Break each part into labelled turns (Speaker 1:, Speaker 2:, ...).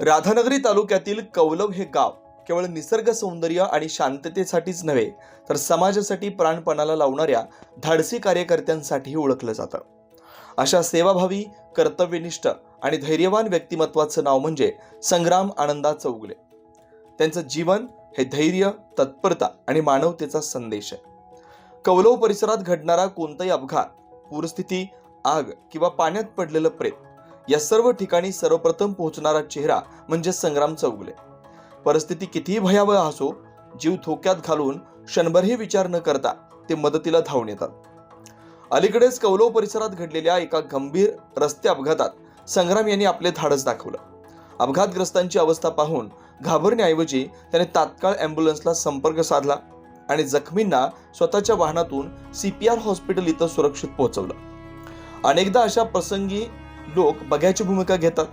Speaker 1: राधानगरी तालुक्यातील कौलव हे गाव केवळ निसर्ग सौंदर्य आणि शांततेसाठीच नव्हे तर समाजासाठी प्राणपणाला लावणाऱ्या धाडसी कार्यकर्त्यांसाठीही ओळखलं जातं. अशा सेवाभावी कर्तव्यनिष्ठ आणि धैर्यवान व्यक्तिमत्वाचं नाव म्हणजे संग्राम आनंदा चौगले. त्यांचं जीवन हे धैर्य तत्परता आणि मानवतेचा संदेश आहे. कौलव परिसरात घडणारा कोणताही अपघात पूरस्थिती आग किंवा पाण्यात पडलेलं प्रेत या सर्व ठिकाणी सर्वप्रथम पोहोचणारा चेहरा म्हणजे संग्राम चौगुले. परिस्थिती कितीही भयावह असो जीव धोक्यात घालून क्षणभरही विचार न करता ते मदतीला धावून येतात. अलीकडेच कौलव परिसरात घडलेल्या एका गंभीर रस्ते अपघातात संग्राम यांनी आपले धाडस दाखवलं. अपघातग्रस्तांची अवस्था पाहून घाबरण्याऐवजी त्याने तात्काळ ॲम्ब्युलन्सला संपर्क साधला आणि जखमींना स्वतःच्या वाहनातून सीपीआर हॉस्पिटल इथं सुरक्षित पोहोचवलं. अनेकदा अशा प्रसंगी लोक बघ्याची भूमिका घेतात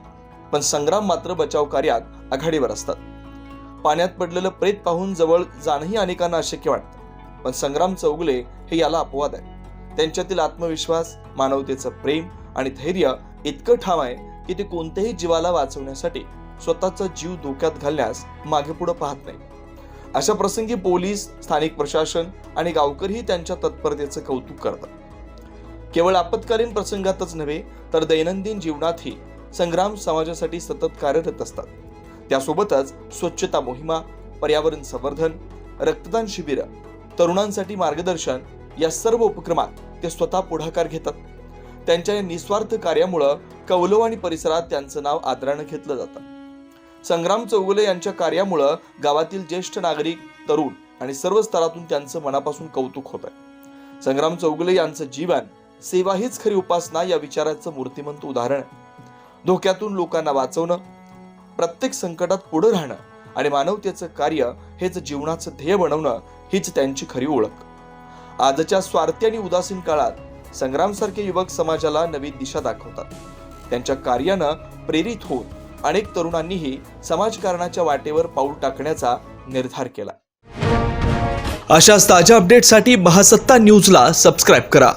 Speaker 1: पण संग्राम मात्र बचाव कार्यात आघाडीवर असतात. पाण्यात पडलेलं प्रेत पाहून जवळ जाणंही अनेकांना अशक्य वाटतं पण संग्राम चौगले हे याला अपवाद आहे त्यांच्यातील आत्मविश्वास मानवतेचं प्रेम आणि धैर्य इतकं ठाम आहे की ते कोणत्याही जीवाला वाचवण्यासाठी स्वतःचा जीव धोक्यात घालण्यास मागे पुढे पाहत नाही. अशा प्रसंगी पोलीस स्थानिक प्रशासन आणि गावकरीही त्यांच्या तत्परतेचं कौतुक करतात. केवळ आपत्कालीन प्रसंगातच नव्हे तर दैनंदिन जीवनातही संग्राम समाजासाठी सतत कार्यरत असतात. त्यासोबतच स्वच्छता मोहिमा पर्यावरण संवर्धन रक्तदान शिबिर तरुणांसाठी मार्गदर्शन या सर्व उपक्रमात ते स्वतः पुढाकार घेतात. त्यांच्या या निस्वार्थ कार्यामुळं कौलव आणि परिसरात त्यांचं नाव आदरानं घेतलं जातं. संग्राम चौगुले यांच्या कार्यामुळं गावातील ज्येष्ठ नागरिक तरुण आणि सर्व स्तरातून त्यांचं मनापासून कौतुक होत आहे संग्राम चौगुले यांचं जीवन सेवा हीच खरी उपासना या विचाराचं मूर्तिमंत उदाहरण. आहे धोक्यातून लोकांना वाचवणं प्रत्येक संकटात पुढे राहणं आणि मानवतेचं कार्य हेच जीवनाचं ध्येय बनवणं हीच त्यांची खरी ओळख. आजच्या स्वार्थी आणि उदासीन काळात संग्रामसारखे युवक समाजाला नवी दिशा दाखवतात. त्यांच्या कार्यानं प्रेरित होऊन अनेक तरुणांनीही समाजकारणाच्या वाटेवर पाऊल टाकण्याचा निर्धार केला. अशाच ताज्या अपडेटसाठी महासत्ता न्यूजला सबस्क्राईब करा.